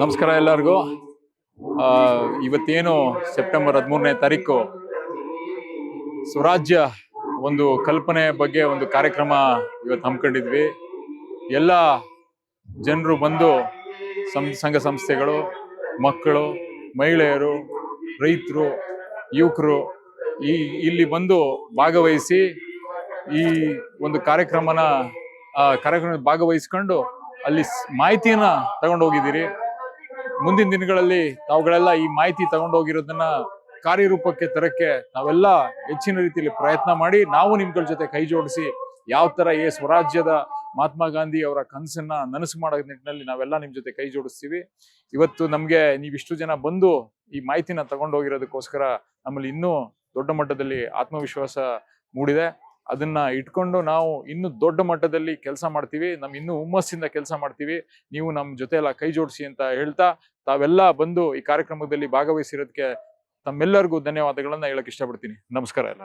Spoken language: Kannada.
ನಮಸ್ಕಾರ ಎಲ್ಲರಿಗೂ. ಇವತ್ತೇನು ಸೆಪ್ಟೆಂಬರ್ ಹದಿಮೂರನೇ ತಾರೀಕು, ಸ್ವರಾಜ್ಯ ಒಂದು ಕಲ್ಪನೆ ಬಗ್ಗೆ ಒಂದು ಕಾರ್ಯಕ್ರಮ ಇವತ್ತು ಹಮ್ಮಿಕೊಂಡಿದ್ವಿ. ಎಲ್ಲ ಜನರು ಬಂದು ಸಂಘ ಸಂಸ್ಥೆಗಳು, ಮಕ್ಕಳು, ಮಹಿಳೆಯರು, ರೈತರು, ಯುವಕರು ಈ, ಇಲ್ಲಿ ಬಂದು ಭಾಗವಹಿಸಿ ಈ ಒಂದು ಕಾರ್ಯಕ್ರಮನ ಕಾರ್ಯಕ್ರಮ ಭಾಗವಹಿಸ್ಕೊಂಡು ಅಲ್ಲಿ ಮಾಹಿತಿಯನ್ನ ತಗೊಂಡು ಹೋಗಿದ್ದೀರಿ ಮುಂದಿನ ದಿನಗಳಲ್ಲಿ ತಾವುಗಳೆಲ್ಲ ಈ ಮಾಹಿತಿ ತಗೊಂಡೋಗಿರೋದನ್ನ ಕಾರ್ಯರೂಪಕ್ಕೆ ತರಕ್ಕೆ ನಾವೆಲ್ಲ ಹೆಚ್ಚಿನ ರೀತಿಯಲ್ಲಿ ಪ್ರಯತ್ನ ಮಾಡಿ ನಾವು ನಿಮ್ಗಳ ಜೊತೆ ಕೈ ಜೋಡಿಸಿ ಯಾವ ತರ ಈ ಸ್ವರಾಜ್ಯದ ಮಹಾತ್ಮ ಗಾಂಧಿ ಅವರ ಕನಸನ್ನ ನನಸು ಮಾಡೋ ನಿಟ್ಟಿನಲ್ಲಿ ನಾವೆಲ್ಲ ನಿಮ್ ಜೊತೆ ಕೈ ಜೋಡಿಸ್ತೀವಿ. ಇವತ್ತು ನಮ್ಗೆ ನೀವಿಷ್ಟು ಜನ ಬಂದು ಈ ಮಾಹಿತಿನ ತಗೊಂಡೋಗಿರೋದಕ್ಕೋಸ್ಕರ ನಮ್ಮಲ್ಲಿ ಇನ್ನೂ ದೊಡ್ಡ ಮಟ್ಟದಲ್ಲಿ ಆತ್ಮವಿಶ್ವಾಸ ಮೂಡಿದೆ. ಅದನ್ನ ಇಟ್ಕೊಂಡು ನಾವು ಇನ್ನು ದೊಡ್ಡ ಮಟ್ಟದಲ್ಲಿ ಕೆಲಸ ಮಾಡ್ತೀವಿ. ನಮ್ ಇನ್ನೂ ಹುಮ್ಮಸ್ಸಿಂದ ಕೆಲಸ ಮಾಡ್ತೀವಿ. ನೀವು ನಮ್ಮ ಜೊತೆ ಎಲ್ಲ ಕೈ ಜೋಡಿಸಿ ಅಂತ ಹೇಳ್ತಾ ತಾವೆಲ್ಲ ಬಂದು ಈ ಕಾರ್ಯಕ್ರಮದಲ್ಲಿ ಭಾಗವಹಿಸಿರೋದಕ್ಕೆ ತಮ್ಮೆಲ್ಲರಿಗೂ ಧನ್ಯವಾದಗಳನ್ನ ಹೇಳಕ್ ಇಷ್ಟಪಡ್ತೀನಿ. ನಮಸ್ಕಾರ ಎಲ್ಲ